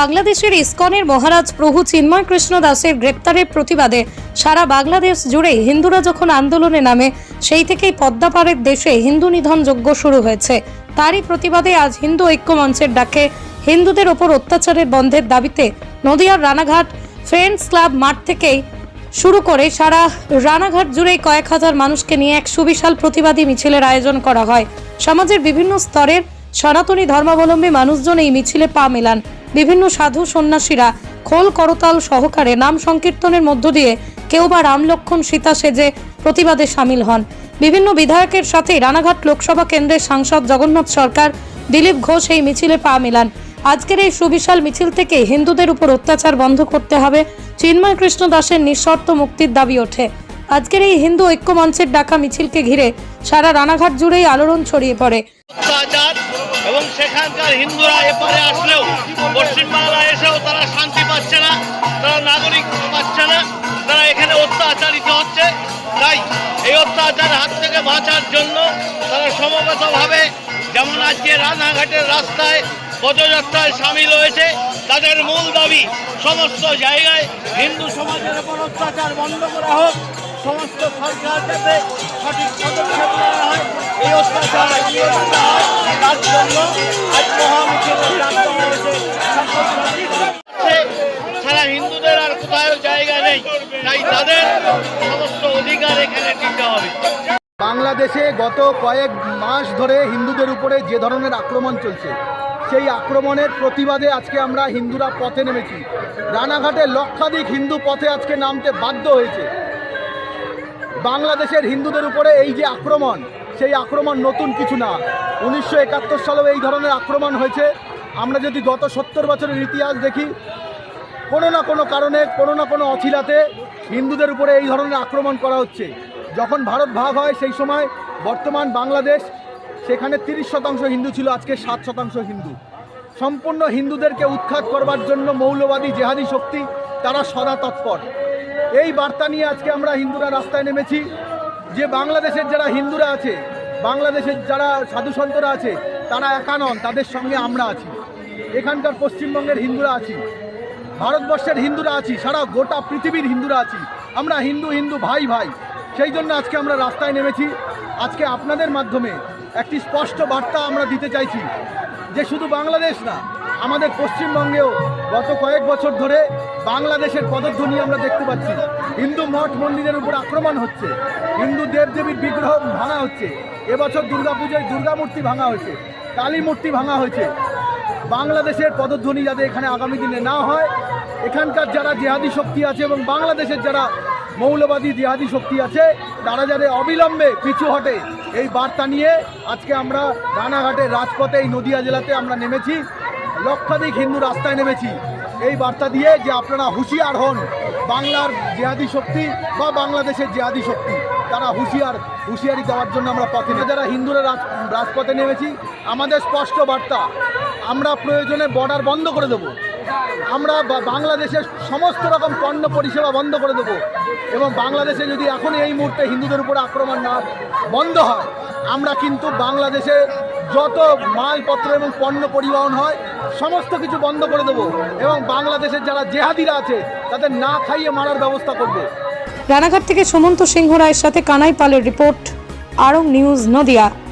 বাংলাদেশের ইস্কনের মহারাজ প্রভু চিন্ময় কৃষ্ণ দাসের গ্রেপ্তারের প্রতিবাদে সারা বাংলাদেশ জুড়ে হিন্দুরা যখন আন্দোলনে নামে, সেই থেকেই পদ্মাপাড়ের দেশে হিন্দু নিধন যজ্ঞ শুরু হয়েছে। তারই প্রতিবাদে আজ হিন্দু ঐক্য মঞ্চের ডাকে হিন্দুদের ওপর অত্যাচারের বন্ধের দাবিতে নদিয়ার রানাঘাট ফ্রেন্ডস ক্লাব মাঠ থেকেই শুরু করে সারা রানাঘাট জুড়ে কয়েক হাজার মানুষকে নিয়ে এক সুবিশাল প্রতিবাদী মিছিলের আয়োজন করা হয়। সমাজের বিভিন্ন স্তরের সনাতনী ধর্মাবলম্বী মানুষজন এই মিছিলে পা মেলান। বিভিন্ন সাধু সন্ন্যাসীরা খোল করতাল সহকারে নাম সংকীর্তনের মধ্য দিয়ে কেউ বা রামলক্ষণ সীতা সেজে প্রতিবাদে সামিল হন। বিভিন্ন বিধায়কের সাথে রানাঘাট লোকসভা কেন্দ্রের সাংসদ জগন্নাথ সরকার, দিলীপ ঘোষ এই মিছিলে পা মেলান। আজকের এই সুবিশাল মিছিল থেকে হিন্দুদের উপর অত্যাচার বন্ধ করতে হবে, চিন্ময় কৃষ্ণ দাসের নিঃশর্ত মুক্তির দাবি ওঠে। আজকের এই হিন্দু ঐক্য মঞ্চের ডাকা মিছিলকে ঘিরে সারা রানাঘাট জুড়েই আলোড়ন ছড়িয়ে পড়ে। এবং সেখানকার হিন্দুরা এপারে আসলেও পশ্চিমবাংলায় এসেও তারা শান্তি পাচ্ছে না, তারা নাগরিক পাচ্ছে না, তারা এখানে অত্যাচারিত হচ্ছে। তাই এই অত্যাচার হাত থেকে বাঁচার জন্য তারা সমবেতভাবে যেমন আজকে রানাঘাটের রাস্তায় পদযাত্রায় সামিল হয়েছে, তাদের মূল দাবি সমস্ত জায়গায় হিন্দু সমাজের উপর অত্যাচার বন্ধ করা হোক, সমস্ত সরকার যাতে সঠিক পদক্ষেপ নেওয়া হয়, এই অত্যাচার তার জন্য আজ মহামিছিলের বাংলাদেশে গত কয়েক মাস ধরে হিন্দুদের উপরে যে ধরনের আক্রমণ চলছে, সেই আক্রমণের প্রতিবাদে আজকে আমরা হিন্দুরা পথে নেমেছি। রানাঘাটে লক্ষাধিক হিন্দু পথে আজকে নামতে বাধ্য হয়েছে। বাংলাদেশের হিন্দুদের উপরে এই যে আক্রমণ, সেই আক্রমণ নতুন কিছু না। উনিশশো একাত্তর সালেও এই ধরনের আক্রমণ হয়েছে। আমরা যদি গত সত্তর বছরের ইতিহাস দেখি, কোনো না কোনো কারণে, কোনো না কোনো অছিলাতে হিন্দুদের উপরে এই ধরনের আক্রমণ করা হচ্ছে। যখন ভারত ভাগ হয়, সেই সময় বর্তমান বাংলাদেশ, সেখানে তিরিশ শতাংশ হিন্দু ছিল, আজকে সাত শতাংশ হিন্দু। সম্পূর্ণ হিন্দুদেরকে উৎখাত করবার জন্য মৌলবাদী, জেহাদি শক্তি, তারা সদা তৎপর। এই বার্তা নিয়ে আজকে আমরা হিন্দুরা রাস্তায় নেমেছি। যে বাংলাদেশের যারা হিন্দুরা আছে, বাংলাদেশের যারা সাধু সন্তরা আছে, তারা একা নন, তাদের সঙ্গে আমরা আছি। এখানকার পশ্চিমবঙ্গের হিন্দুরা আছি। ভারতবর্ষের হিন্দুরা আছি, সারা গোটা পৃথিবীর হিন্দুরা আছি। আমরা হিন্দু হিন্দু, ভাই ভাই। সেই জন্য আজকে আমরা রাস্তায় নেমেছি। আজকে আপনাদের মাধ্যমে একটি স্পষ্ট বার্তা আমরা দিতে চাইছি যে শুধু বাংলাদেশ না, আমাদের পশ্চিমবঙ্গেও গত কয়েক বছর ধরে বাংলাদেশের পদধ্বনি আমরা দেখতে পাচ্ছি। হিন্দু মঠ মন্দিরের উপর আক্রমণ হচ্ছে, হিন্দু দেবদেবীর বিগ্রহ ভাঙা হচ্ছে, এবছর দুর্গাপুজোয় দুর্গা মূর্তি ভাঙা হয়েছে, কালী মূর্তি ভাঙা হয়েছে। বাংলাদেশের পদধ্বনি যাতে এখানে আগামী দিনে না হয়, এখানকার যারা জেহাদি শক্তি আছে এবং বাংলাদেশের যারা মৌলবাদী জেহাদি শক্তি আছে, তারা যাতে অবিলম্বে পিছু হটে, এই বার্তা নিয়ে আজকে আমরা রানাঘাটের রাজপথে এই নদিয়া জেলাতে আমরা নেমেছি, লক্ষাধিক হিন্দু রাস্তায় নেমেছি। এই বার্তা দিয়ে যে আপনারা হুঁশিয়ার হন বাংলার জেহাদি শক্তি বা বাংলাদেশের জেহাদি শক্তি তারা হুঁশিয়ার, হুঁশিয়ারি দেওয়ার জন্য আমরা পথে যারা হিন্দুরা রাজ- রাজপথে নেমেছি, আমাদের স্পষ্ট বার্তা, আমরা প্রয়োজনে বর্ডার বন্ধ করে দেবো। আমরা বাংলাদেশের সমস্ত রকম পণ্য পরিষেবা বন্ধ করে দেবো এবং বাংলাদেশে যদি এখন এই মুহূর্তে হিন্দুদের উপরে আক্রমণ না বন্ধ হয়, আমরা কিন্তু বাংলাদেশে যত মালপত্র এবং পণ্য পরিবহন হয়, সমস্ত কিছু বন্ধ করে দেবো এবং বাংলাদেশের যারা জেহাদিরা আছে, তাদের না খাইয়ে মারার ব্যবস্থা করব। রানাঘাট থেকে সুমন্ত সিংহ রায়ের সাথে কানাই পালের রিপোর্ট, আরং নিউজ নদিয়া।